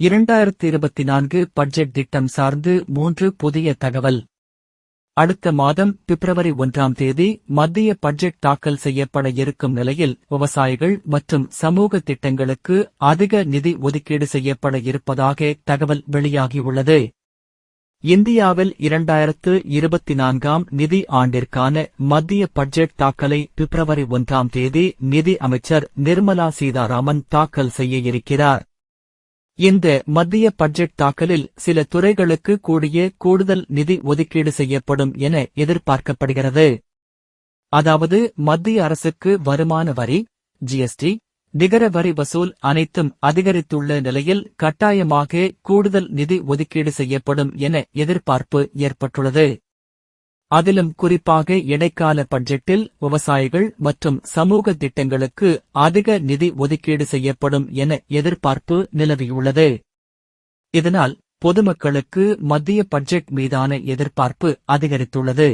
இரண்டாயிரத்தி இருபத்தி நான்கு பட்ஜெட் திட்டம் சார்ந்து மூன்று புதிய தகவல். அடுத்த மாதம் பிப்ரவரி ஒன்றாம் தேதி மத்திய பட்ஜெட் தாக்கல் செய்யப்பட இருக்கும் நிலையில் விவசாயிகள் மற்றும் சமூக திட்டங்களுக்கு அதிக நிதி ஒதுக்கீடு செய்யப்பட இருப்பதாக தகவல் வெளியாகியுள்ளது. இந்தியாவில் இரண்டாயிரத்து இருபத்தி நான்காம் நிதி ஆண்டிற்கான மத்திய பட்ஜெட் தாக்கலை பிப்ரவரி ஒன்றாம் தேதி நிதி அமைச்சர் நிர்மலா சீதாராமன் தாக்கல் செய்ய இருக்கிறார். இந்த மத்திய பட்ஜெட் தாக்கலில் சில துறைகளுக்கு கூடிய கூடுதல் நிதி ஒதுக்கீடு செய்யப்படும் என எதிர்பார்க்கப்படுகிறது. அதாவது மத்திய அரசுக்கு வருமான வரி ஜிஎஸ்டி நிகர வரி வசூல் அனைத்தும் அதிகரித்துள்ள நிலையில் கட்டாயமாக கூடுதல் நிதி ஒதுக்கீடு செய்யப்படும் என எதிர்பார்ப்பு ஏற்பட்டுள்ளது. அதிலும் குறிப்பாக இடைக்கால பட்ஜெட்டில் விவசாயிகள் மற்றும் சமூக திட்டங்களுக்கு அதிக நிதி ஒதுக்கீடு செய்யப்படும் என எதிர்பார்ப்பு நிலவியுள்ளது. இதனால் பொதுமக்களுக்கு மத்திய பட்ஜெட் மீதான எதிர்பார்ப்பு அதிகரித்துள்ளது.